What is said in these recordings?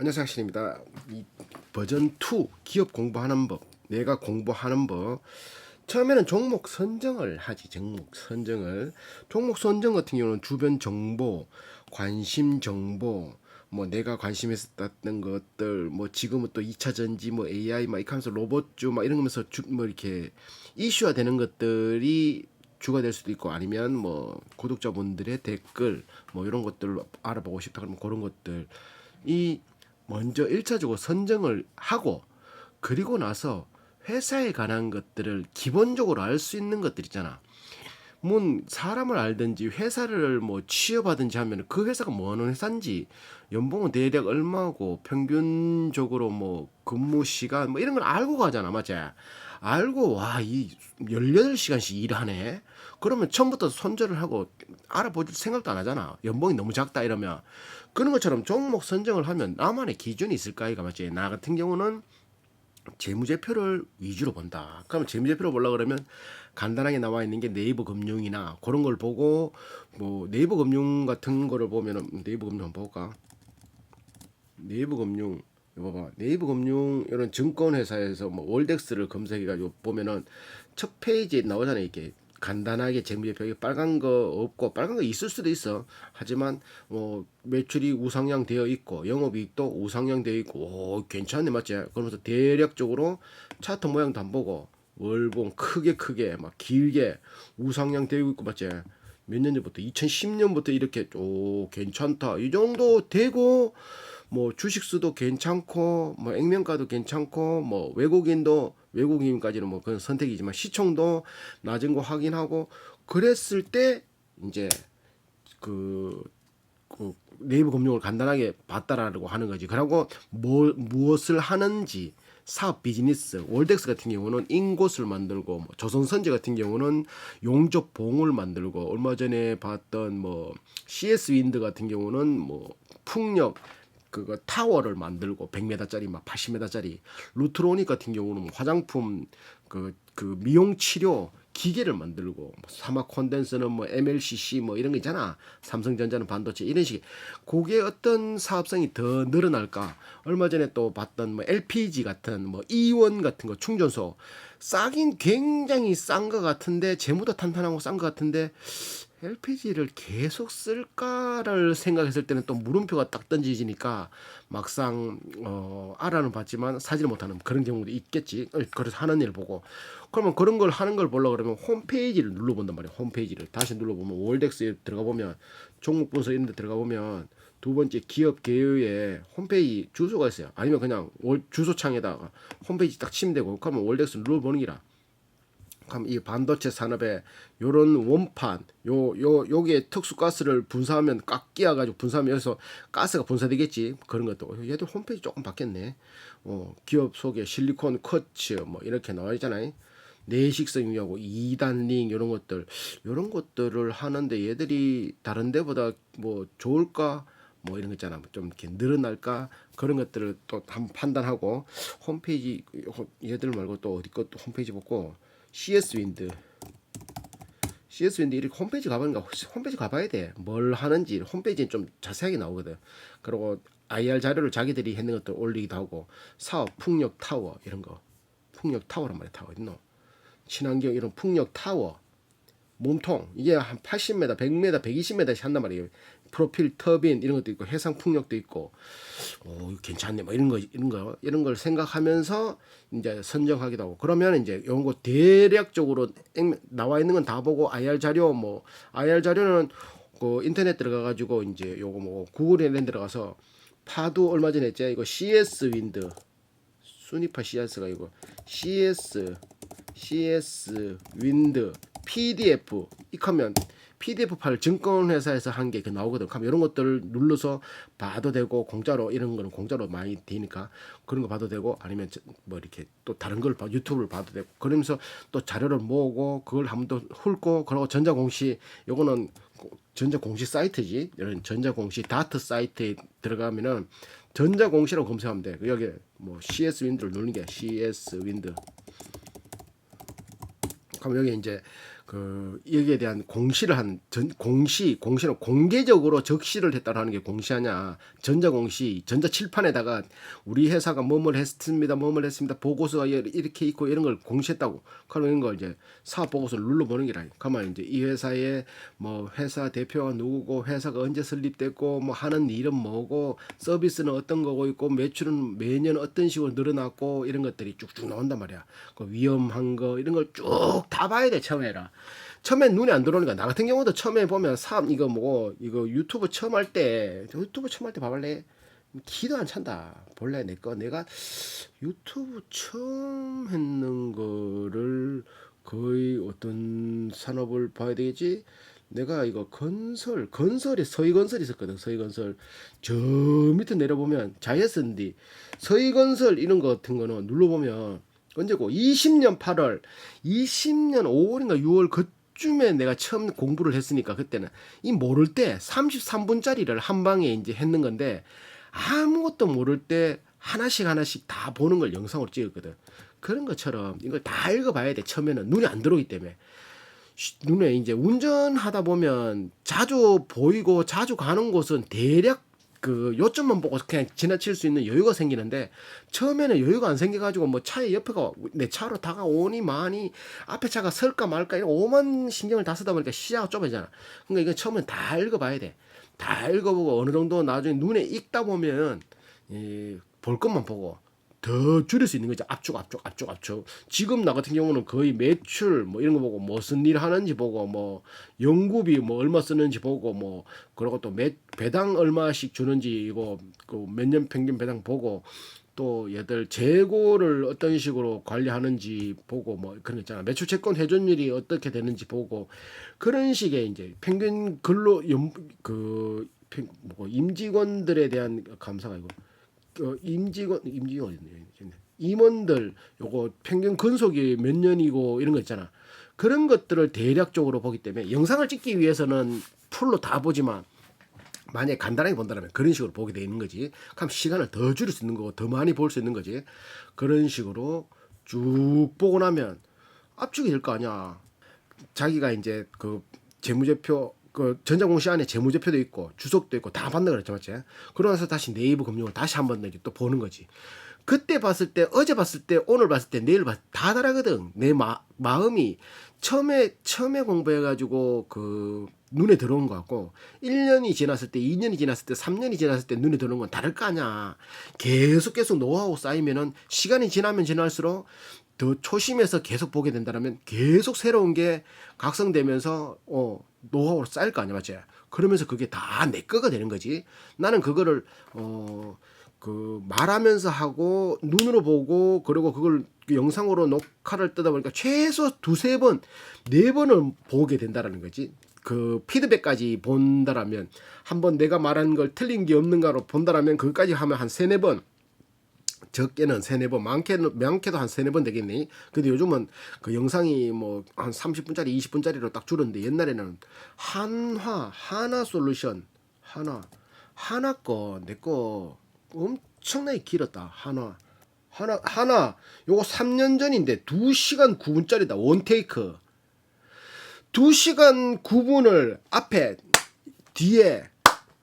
안녕하세요 학신입니다. 이 버전 2 기업 공부하는 법 내가 공부하는 법. 처음에는 종목 선정을 하지 종목 선정을. 종목 선정 같은 경우는 주변 정보 관심 정보 뭐 내가 관심했었던 것들 뭐 지금은 또 2차 전지 뭐 AI 막 이렇게 하면서 로봇주 막 이런 거면서 주, 뭐 이렇게 이슈화 되는 것들이 주가 될 수도 있고 아니면 뭐 구독자분들의 댓글 뭐 이런 것들을 알아보고 싶다 그러면 그런 것들. 이 먼저 일차적으로 선정을 하고 그리고 나서 회사에 관한 것들을 기본적으로 알 수 있는 것들 있잖아. 뭐 사람을 알든지 회사를 뭐 취업하든지 하면 그 회사가 뭐 하는 회사인지 연봉은 대략 얼마고 평균적으로 뭐 근무 시간 뭐 이런 걸 알고 가잖아 맞지 알고 와 이 18시간씩 일하네. 그러면 처음부터 손절을 하고 알아볼 생각도 안 하잖아. 연봉이 너무 작다 이러면. 그런 것처럼 종목 선정을 하면 나만의 기준이 있을까 이가 맞지. 나 같은 경우는 재무제표를 위주로 본다. 그러면 재무제표를 보려 그러면 간단하게 나와 있는 게 네이버 금융이나 그런 걸 보고 뭐 네이버 금융 같은 거를 보면은 네이버 금융 한번 볼까? 네이버 금융 봐봐 네이버 금융 이런 증권 회사에서 뭐 월덱스를 검색해 가지고 보면은 첫 페이지에 나오잖아요. 이게 간단하게 재무제표 이게 빨간 거 없고 빨간 거 있을 수도 있어. 하지만 뭐 매출이 우상향 되어 있고 영업이익도 우상향 되어 있고 오 괜찮네 맞지? 그러면서 대략적으로 차트 모양도 안 보고 월봉 크게 크게 막 길게 우상향 되어 있고 맞지? 몇 년 전부터? 2010년부터 이렇게 오 괜찮다. 이 정도 되고 뭐 주식수도 괜찮고 뭐 액면가도 괜찮고 뭐 외국인도 외국인까지는 뭐 그건 선택이지만 시총도 낮은 거 확인하고 그랬을 때 이제 그, 그 네이버 금융을 간단하게 봤다라고 하는 거지. 그리고 뭐 무엇을 하는지 사업 비즈니스 월덱스 같은 경우는 인곳을 만들고 뭐 조선선제 같은 경우는 용접 봉을 만들고 얼마 전에 봤던 뭐 CS 윈드 같은 경우는 뭐 풍력 그거 타워를 만들고 100m짜리 막 80m짜리 루트로닉 같은 경우는 뭐 화장품 그, 그 미용 치료 기계를 만들고 뭐 사막 콘덴서는 뭐 MLCC 뭐 이런 거 있잖아. 삼성전자는 반도체 이런 식의. 그게 어떤 사업성이 더 늘어날까? 얼마 전에 또 봤던 뭐 LPG 같은 뭐 E1 같은 거 충전소. 싸긴 굉장히 싼 것 같은데 재무도 탄탄하고 싼 것 같은데 LPG를 계속 쓸까를 생각했을 때는 또 물음표가 딱 던지지니까 막상 어 알아는 봤지만 사지를 못하는 그런 경우도 있겠지. 어, 그래서 하는 일 보고 그러면 그런 걸 하는 걸 보려 그러면 홈페이지를 눌러본단 말이야. 홈페이지를 다시 눌러보면 월덱스에 들어가 보면 종목 분석 이런 데 들어가 보면 두 번째 기업 개요에 홈페이지 주소가 있어요. 아니면 그냥 월 주소창에다가 홈페이지 딱 치면 되고 그러면 월덱스 눌러보는 기라. 이 반도체 산업에 요런 원판 요 요 요게 특수 가스를 분사하면 꽉 끼어 가지고 분사하면 여기서 가스가 분사되겠지. 그런 것도. 얘들 홈페이지 조금 바뀌었네. 어 기업 소개 실리콘 커츠 뭐 이렇게 나와 있잖아요. 내식성 유하고 2단 링 이런 것들. 이런 것들을 하는데 얘들이 다른 데보다 뭐 좋을까? 뭐 이런 거 있잖아. 좀 이렇게 늘어날까? 그런 것들을 또 한번 판단하고 홈페이지 얘들 말고 또 어디 것도 홈페이지 보고 CS 윈드 CS 윈드 이렇게 홈페이지 가보니까 홈페이지 가봐야 돼. 뭘 하는지 홈페이지는 좀 자세하게 나오거든. 그리고 IR 자료를 자기들이 했는 것도 올리기도 하고 사업 풍력 타워 이런 거. 풍력 타워란 말이야 타워. 있노? 친환경 이런 풍력 타워 몸통 이게 한 80m, 100m, 120m씩 한단 말이에요. 프로필 터빈 이런 것도 있고 해상 풍력도 있고. 오 괜찮네. 뭐 이런 거 이런 거 이런 걸 생각하면서 이제 선정하기도 하고. 그러면 이제 이런 거 대략적으로 나와 있는 건 다 보고 IR 자료 뭐 IR 자료는 그 인터넷 들어가 가지고 이제 요거 뭐 구글에 들어가서 파도 얼마 전에 했지? 이거 CS 윈드. 순위파 CS가 이거 CS CS 윈드 PDF 이하면 PDF 파일 증권회사에서 한게그 나오거든. 그럼 이런 것들을 눌러서 봐도 되고 공짜로 이런 거는 공짜로 많이 되니까 그런 거 봐도 되고 아니면 저- 뭐 이렇게 또 다른 걸 봐, 유튜브를 봐도 되고 그러면서 또 자료를 모으고 그걸 한번 더 훑고 그리고 전자공시 요거는 고- 전자공시 사이트지 이런 전자공시 다트 사이트에 들어가면은 전자공시라고 검색하면 돼. 여기 뭐 CS 윈드를 누르는 게 CS 윈드. 그럼 여기 이제 그 여기에 대한 공시를 한 전, 공시 공시는 공개적으로 적시를 했다라는 게 공시하냐. 전자 공시 전자 칠판에다가 우리 회사가 뭐뭘 했습니다 뭐뭘 했습니다. 보고서가 이렇게 있고 이런 걸 공시했다고. 그런 걸 이제 사업 보고서를 눌러 보는 게라. 그러면 이제 이 회사의 뭐 회사 대표가 누구고 회사가 언제 설립됐고 뭐 하는 일은 뭐고 서비스는 어떤 거고 있고 매출은 매년 어떤 식으로 늘어났고 이런 것들이 쭉쭉 나온단 말이야. 그 위험한 거 이런 걸 쭉 다 봐야 돼 처음에라 처음엔 눈에 안 들어오니까 나 같은 경우도 처음에 보면 사업 이거 뭐 이거 유튜브 처음 할 때 유튜브 처음 할 때 봐볼래? 기도 안 찬다. 본래? 내 거. 내가 유튜브 처음 했는 거를 거의 어떤 산업을 봐야 되겠지? 내가 이거 건설 건설에 서희 건설 있었거든 서희 건설. 저 밑에 내려보면 자이언디. 서희 건설 이런 거 같은 거는 눌러보면 언제고 20년 8월 20년 5월인가 6월 그쯤에 내가 처음 공부를 했으니까 그때는 이 모를 때 33분짜리를 한 방에 이제 했는 건데 아무것도 모를 때 하나씩 하나씩 다 보는 걸 영상으로 찍었거든. 그런 것처럼 이걸 다 읽어봐야 돼. 처음에는 눈이 안 들어오기 때문에. 쉬- 눈에 이제 운전하다 보면 자주 보이고 자주 가는 곳은 대략 그 요점만 보고 그냥 지나칠 수 있는 여유가 생기는데 처음에는 여유가 안 생겨가지고 뭐 차에 옆에가 내 차로 다가오니 마니 앞에 차가 설까 말까 이런 오만 신경을 다 쓰다 보니까 시야가 좁아지잖아. 그러니까 이거 처음엔 다 읽어봐야 돼. 다 읽어보고 어느 정도 나중에 눈에 익다 보면 이, 볼 것만 보고 더 줄일 수 있는 거죠. 압축, 압축, 압축, 압축. 지금 나 같은 경우는 거의 매출 뭐 이런 거 보고 무슨 일 하는지 보고 뭐 연구비 뭐 얼마 쓰는지 보고 뭐 그리고 또 매, 배당 얼마씩 주는지 이거 그 몇 년 평균 배당 보고 또 얘들 재고를 어떤 식으로 관리하는지 보고 뭐 그런 거 있잖아. 매출 채권 회전율이 어떻게 되는지 보고 그런 식의 이제 평균 근로 연그 뭐 임직원들에 대한 감사가 이거 어, 임직원 임직원. 임원들 요거 평균 근속이 몇 년이고 이런 거 있잖아. 그런 것들을 대략적으로 보기 때문에 영상을 찍기 위해서는 풀로 다 보지만 만약에 간단하게 본다면 그런 식으로 보게 돼 있는 거지. 그럼 시간을 더 줄일 수 있는 거고 더 많이 볼 수 있는 거지. 그런 식으로 쭉 보고 나면 압축이 될 거 아니야. 자기가 이제 그 재무제표 그 전자공시 안에 재무제표도 있고 주석도 있고 다 받는 그랬죠 맞지? 그러고 나서 다시 네이버 금융을 다시 한 번 또 보는 거지. 그때 봤을 때 어제 봤을 때 오늘 봤을 때 내일 봤을 때 다 다르거든. 내 마, 마음이 처음에 처음에 공부해 가지고 그 눈에 들어온 거 같고 1년이 지났을 때 2년이 지났을 때 3년이 지났을 때 눈에 들어온 건 다를 거 아니야. 계속 계속 노하우 쌓이면은 시간이 지나면 지날수록 더 초심에서 계속 보게 된다면 계속 새로운 게 각성되면서 어 노하우로 쌓일 거 아니야 맞지? 그러면서 그게 다 내 거가 되는 거지. 나는 그거를 어 그 말하면서 하고 눈으로 보고 그리고 그걸 그 영상으로 녹화를 뜨다 보니까 최소 두세 번, 네 번을 보게 된다라는 거지. 그 피드백까지 본다라면 한 번 내가 말한 걸 틀린 게 없는가로 본다라면 그까지 하면 한 세네 번 적게는 세네 번, 많게는 많게도 한 세네 번 되겠네. 근데 요즘은 그 영상이 뭐 한 30분짜리, 20분짜리로 딱 줄었는데 옛날에는 한화, 하나 솔루션, 하나, 하나 거, 내 거 엄청나게 길었다. 하나. 하나, 하나, 요거 3년 전인데 2시간 9분짜리다. 원테이크. 2시간 9분을 앞에, 뒤에,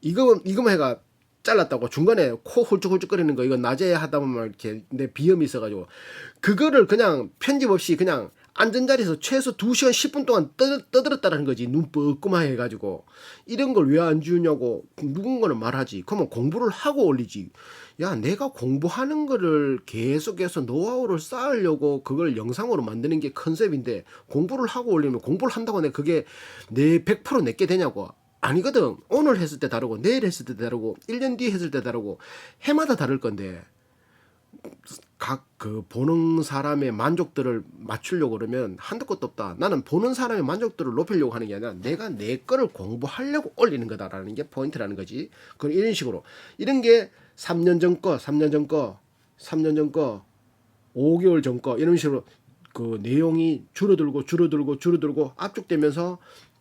이거, 이거만 해가 잘랐다고 중간에 코 훌쩍훌쩍거리는 거 이거 낮에 하다 보면 이렇게 내 비염이 있어가지고. 그거를 그냥 편집 없이 그냥 앉은 자리에서 최소 2시간 10분 동안 떠, 떠들었다라는 거지. 눈 뻐끔하게 해가지고. 이런 걸 왜안 주냐고 누군가는 말하지. 그러면 공부를 하고 올리지. 야 내가 공부하는 거를 계속해서 노하우를 쌓으려고 그걸 영상으로 만드는 게 컨셉인데 공부를 하고 올리면 공부를 한다고 내가 그게 내 100% 내게 되냐고 아니거든. 오늘 했을 때 다르고 내일 했을 때 다르고 1년 뒤에 했을 때 다르고 해마다 다를 건데 각 그 보는 사람의 만족들을 맞추려고 그러면 한도 끝도 없다. 나는 보는 사람의 만족도를 높이려고 하는 게 아니라 내가 내 거를 공부하려고 올리는 거다라는 게 포인트라는 거지. 그런 이런 식으로 이런 게 3년 전 거, 3년 전 거, 3년 전 거, 5개월 전 거 이런 식으로 그 내용이 줄어들고 줄어들고 줄어들고 압축되면서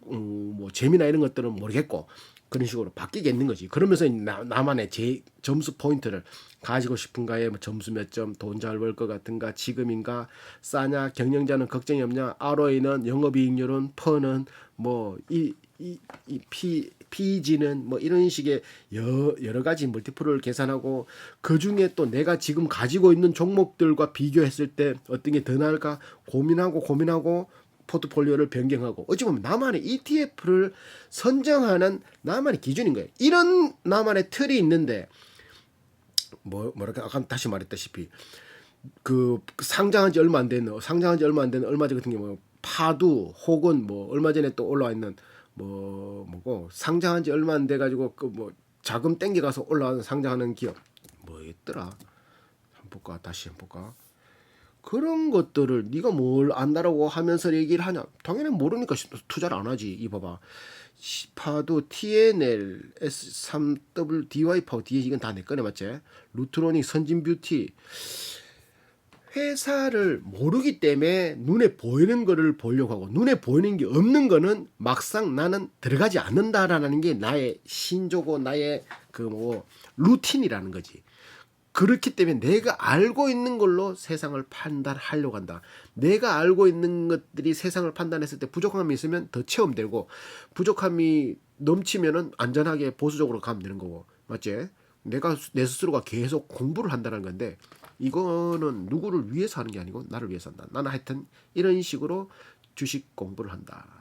음, 뭐 재미나 이런 것들은 모르겠고 그런 식으로 바뀌겠는 거지. 그러면서 나, 나만의 제 점수 포인트를 가지고 싶은가에 뭐 점수 몇 점, 돈 잘 벌 것 같은가, 지금인가, 싸냐, 경영자는 걱정이 없냐, ROE는 영업이익률은 퍼는 뭐이 이 이 P PG는 뭐 이런 식의 여, 여러 가지 멀티플을 계산하고 그 중에 또 내가 지금 가지고 있는 종목들과 비교했을 때 어떤 게 더 나을까 고민하고 고민하고 포트폴리오를 변경하고 어찌 보면 나만의 ETF를 선정하는 나만의 기준인 거예요. 이런 나만의 틀이 있는데 뭐 뭐랄까 아까 다시 말했다시피 그 상장한 지 얼마 안 되는 상장한 지 얼마 안 되는 얼마 전 같은 경우 파두 혹은 뭐 얼마 전에 또 올라와 있는 뭐 뭐고 상장한 지 얼마 안 돼 가지고 그 뭐 자금 땡겨 가서 올라가는 상장하는 기업. 뭐였더라. 한번 볼까? 다시 한번 볼까 그런 것들을 네가 뭘 안다라고 하면서 얘기를 하냐? 당연히 모르니까 투자를 안 하지 이 봐봐. 파도 TNL S3W 파워 뒤에 이건 다 내 거네 맞지? 루트로닉 선진 뷰티. 회사를 모르기 때문에 눈에 보이는 거를 보려고 하고 눈에 보이는 게 없는 거는 막상 나는 들어가지 않는다라는 게 나의 신조고 나의 그 뭐 루틴이라는 거지. 그렇기 때문에 내가 알고 있는 걸로 세상을 판단하려고 한다. 내가 알고 있는 것들이 세상을 판단했을 때 부족함이 있으면 더 체험되고 부족함이 넘치면은 안전하게 보수적으로 가면 되는 거고. 맞지? 내가 스- 내 스스로가 계속 공부를 한다는 건데 이거는 누구를 위해서 하는 게 아니고 나를 위해서 한다. 나는 하여튼 이런 식으로 주식 공부를 한다.